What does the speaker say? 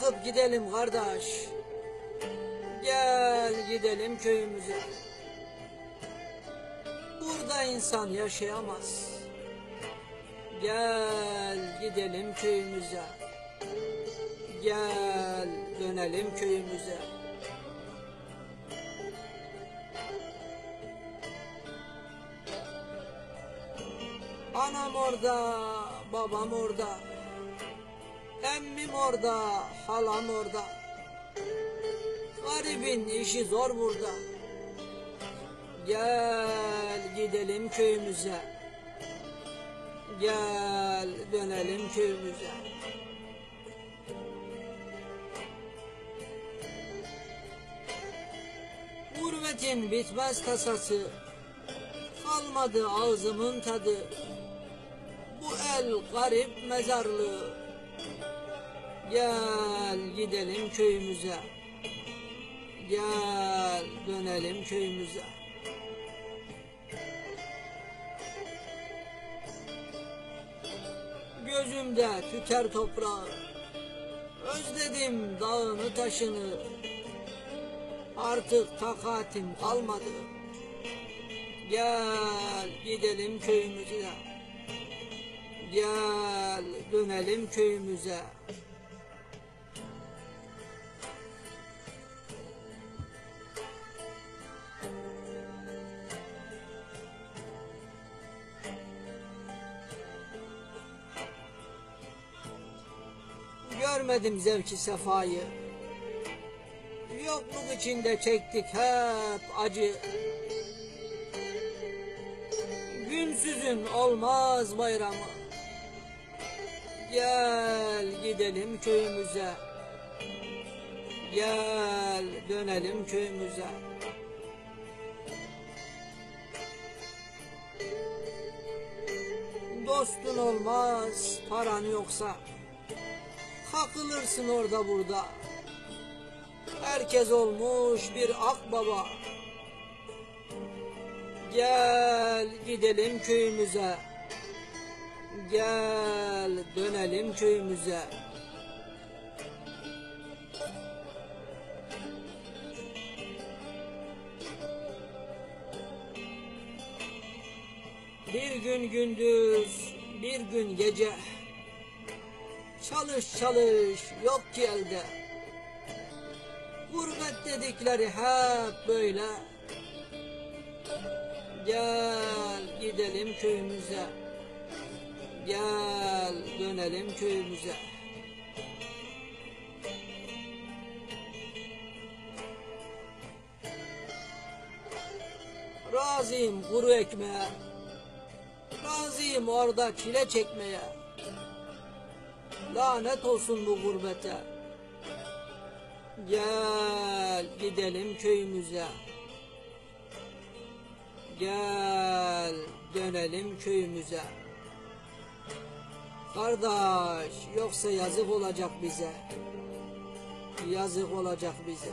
Kalkıp gidelim kardeş. Gel gidelim köyümüze. Burada insan yaşayamaz. Gel gidelim köyümüze. Gel dönelim köyümüze. Anam orada, babam orada. Emmim orada, halam orada. Garibin işi zor burada. Gel gidelim köyümüze. Gel dönelim köyümüze. Gurbetin bitmez tasası. Kalmadı ağzımın tadı. Bu el garip mezarlığı. Gel gidelim köyümüze. Gel dönelim köyümüze. Gözümde tüter toprağı. Özledim dağını taşını. Artık takatim kalmadı. Gel gidelim köyümüze. Gel dönelim köyümüze. Görmedim zevki sefayı. Yokluk içinde çektik hep acı. Günsüzün olmaz bayramı. Gel gidelim köyümüze. Gel dönelim köyümüze. Dostun olmaz paran yoksa. Kakılırsın orada burada. Herkes olmuş bir akbaba. Gel gidelim köyümüze. Gel dönelim köyümüze. Bir gün gündüz, bir gün gece. Çalış çalış yok ki elde. Gurbet dedikleri hep böyle. Gel gidelim köyümüze. Gel dönelim köyümüze. Razıyım kuru ekmeğe. Razıyım orada çile çekmeye. Lanet olsun bu gurbete. Gel gidelim köyümüze. Gel dönelim köyümüze. Kardeş yoksa yazık olacak bize. Yazık olacak bize.